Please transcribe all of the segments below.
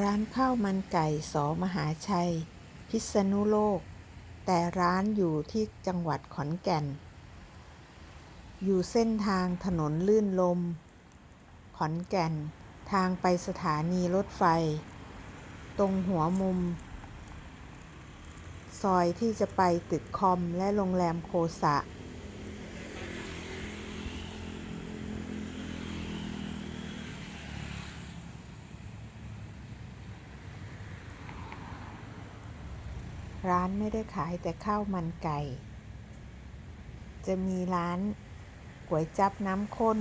ร้านข้าวมันไก่สอมหาชัย พิษณุโลก แต่ร้านอยู่ที่จังหวัดขอนแก่น อยู่เส้นทางถนนลื่นลม ขอนแก่น ทางไปสถานีรถไฟ ตรงหัวมุม ซอยที่จะไปตึกคอมและโรงแรมโคสะ ร้านไม่ได้ขายแต่ข้าวมันไก่ จะมีร้านก๋วยจับน้ำข้น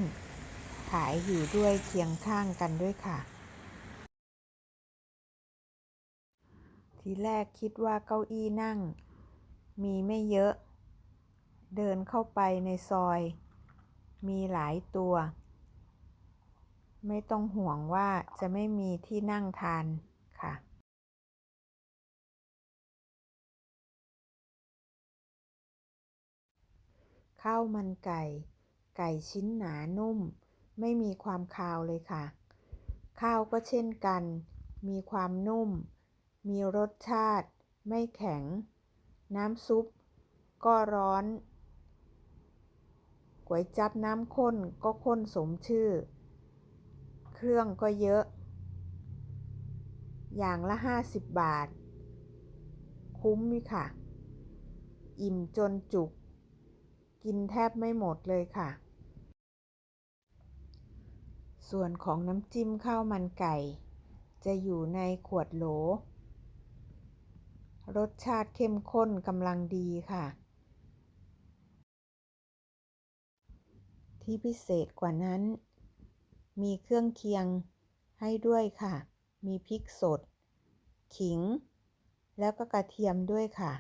ขายอยู่ด้วยเคียงข้างกันด้วยค่ะ ทีแรกคิดว่าเก้าอี้นั่ง มีไม่เยอะ เดินเข้าไปในซอย มีหลายตัว ไม่ต้องห่วงว่าจะไม่มีที่นั่งทาน ข้าวมันไก่ ไก่ชิ้นหนานุ่ม ไม่มีความคาวเลยค่ะ ข้าวก็เช่นกัน มีความนุ่ม มีรสชาติ ไม่แข็ง น้ำซุป ก็ร้อนก๋วยจับน้ำข้นก็ข้นสมชื่อ เครื่องก็เยอะ อย่างละห้าสิบบาท คุ้มอยู่ค่ะ อิ่มจนจุก กินแทบไม่หมดเลยค่ะ ส่วนของน้ำจิ้มข้าวมันไก่ จะอยู่ในขวดโหล รสชาติเข้มข้นกำลังดีค่ะ ที่พิเศษกว่านั้น มีเครื่องเคียงให้ด้วยค่ะ มีพริกสด ขิง แล้วก็กระเทียมด้วยค่ะ